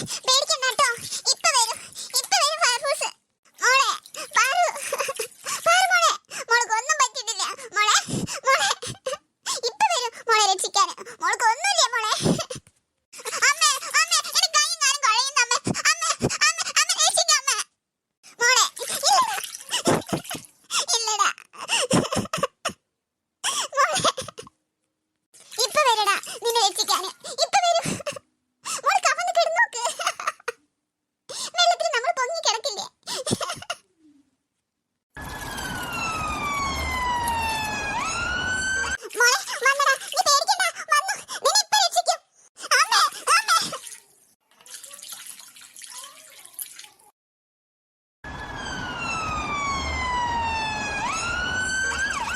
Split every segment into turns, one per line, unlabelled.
ಬೇಗ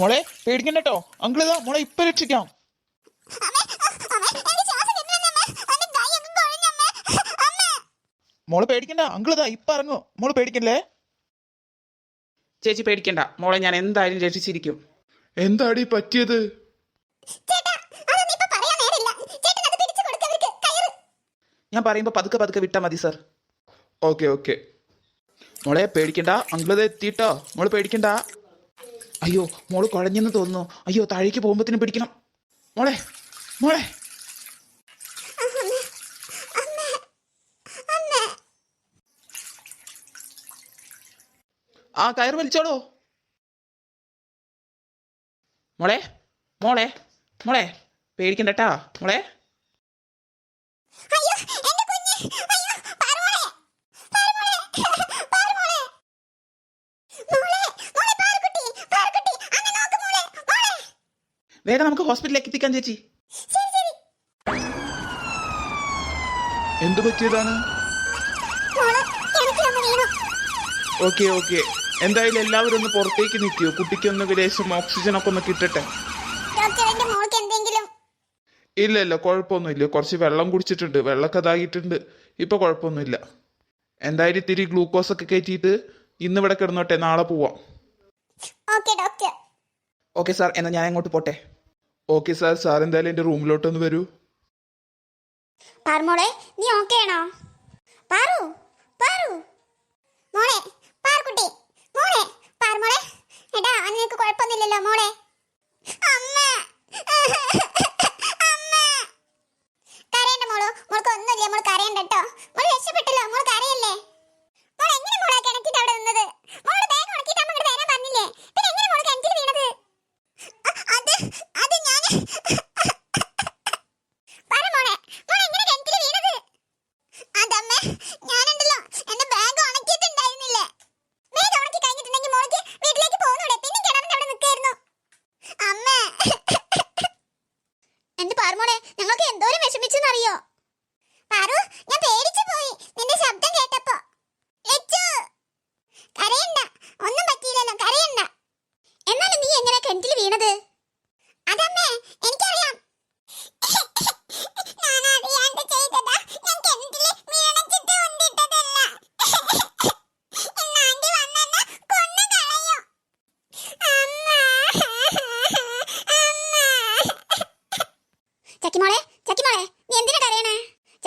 മോളെ പേടിക്കണ്ട കേട്ടോ അങ്കിൾ ഇതാ മോളെ ഇപ്പൊ രക്ഷിക്കാം മോള് പേടിക്കണ്ട അങ്കിൾ ഇതാ ഇപ്പൊ ഇറങ്ങു മോള് പേടിക്കണ്ടേ
ചേച്ചി പേടിക്കണ്ട മോളെ ഞാൻ എന്തായാലും രക്ഷിച്ചിരിക്കും
എന്താടി പറ്റിയത്
ഞാൻ പറയുമ്പോ പതുക്കെ പതുക്കെ വിട്ടാ മതി സർ
ഓക്കെ ഓക്കെ മോളെ പേടിക്കണ്ട അങ്കിളത് എത്തിയിട്ടോ മോള് പേടിക്കണ്ട
അയ്യോ മോള് കുഴഞ്ഞെന്ന് തോന്നുന്നു അയ്യോ താഴേക്ക് പോകുമ്പത്തിന് പിടിക്കണം മോളെ മോളെ ആ കയർ വലിച്ചോളൂ മോളെ മോളെ മോളെ പേടിക്കണ്ടട്ടാ മോളെ വേഗം നമുക്ക് ഹോസ്പിറ്റലിലേക്ക് എത്തിക്കാൻ ചേച്ചി
എന്ത് പറ്റിയതാണ് ഓക്കെ ഓക്കെ എന്തായാലും എല്ലാവരും ഒന്ന് പുറത്തേക്ക് കുട്ടിക്ക് കുട്ടിക്കൊന്ന് വിദേശം ഓക്സിജൻ ഒക്കെ ഒന്ന് കിട്ടട്ടെ ഇല്ല ഇല്ല കുഴപ്പമൊന്നുമില്ല കുറച്ച് വെള്ളം കുടിച്ചിട്ടുണ്ട് വെള്ളമൊക്കെ ഇതായിട്ടുണ്ട് ഇപ്പൊ കുഴപ്പമൊന്നുമില്ല എന്തായാലും ഇത്തിരി ഗ്ലൂക്കോസ് ഒക്കെ കയറ്റിയിട്ട് ഇന്ന് ഇവിടെ കിടന്നോട്ടെ നാളെ പോവാം
ഓക്കെ സാർ എന്നാ ഞാൻ അങ്ങോട്ട് പോട്ടെ
ഓക്കെ സാർ സാർ എന്തായാലും റൂമിലോട്ട് റൂമിലോട്ടൊന്ന് വരൂ
പാർമോളെ നീ ഓക്കെ ആണോ പാറു പാറു മോളെ പാർക്കുട്ടി മോളെ പാർമോളെ എടാ നിനക്ക് കുഴപ്പമൊന്നുമില്ലല്ലോ മോളെ അമ്മ എന്തോരം വിഷമിച്ചെന്നറിയോ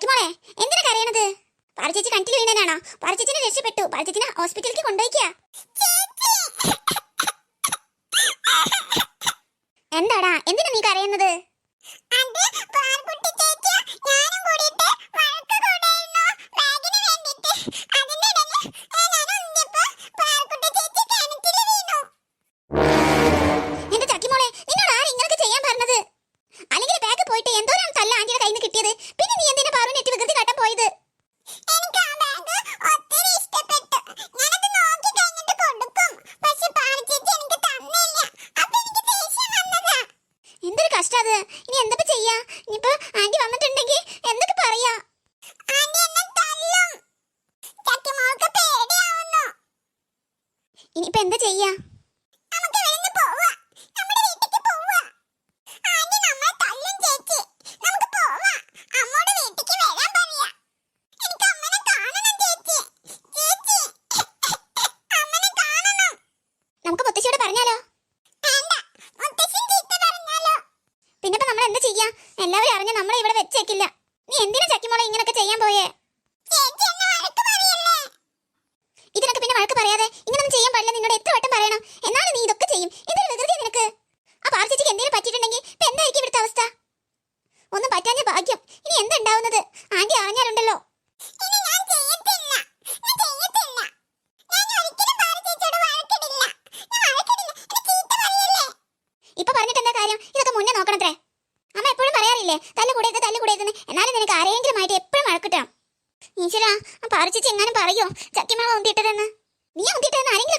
സഖിമോളെ എന്തിനാ കരയണത് പാർച്ചേച്ചി കണ്ടിൽ വീണനാണോ പാർച്ചേച്ചിനെ രക്ഷപ്പെട്ടു പാർച്ചേച്ചിനെ ഹോസ്പിറ്റലിലേക്ക് കൊണ്ടുപോയിക്കുക എന്താടാ എന്തിനാ നീ കരയുന്നത് അത് പാർക്കുട്ടി ചേച്ചിയും ഞാനും കൂടിട്ട് കഷ്ടം ഇനി എന്തൊക്കെ ചെയ്യാ ഇനിയിപ്പോ ആന്റി വന്നിട്ടുണ്ടെങ്കിൽ എന്തൊക്കെ പറയാ ഇനിയിപ്പോ എന്താ ചെയ്യാ കേക്കില്ല നീ എന്തിനാ ചക്കിമോളെ ഇങ്ങനൊക്കെ ചെയ്യാൻ പോയേ ഇതിനൊക്കെ പിന്നെ വഴക്ക് പറയാതെ ഇങ്ങനൊന്നും ചെയ്യാൻ പാടില്ല നിന്നോട് എത്ര വട്ടം പറയണം എന്നാലും നീ ഇതൊക്കെ ചെയ്യും ഇതൊരു ഹരിച്ചി ചെങ്ങാനും പറയോ നീ ഒന്തിയിട്ടെന്ന് ആരെങ്കിലും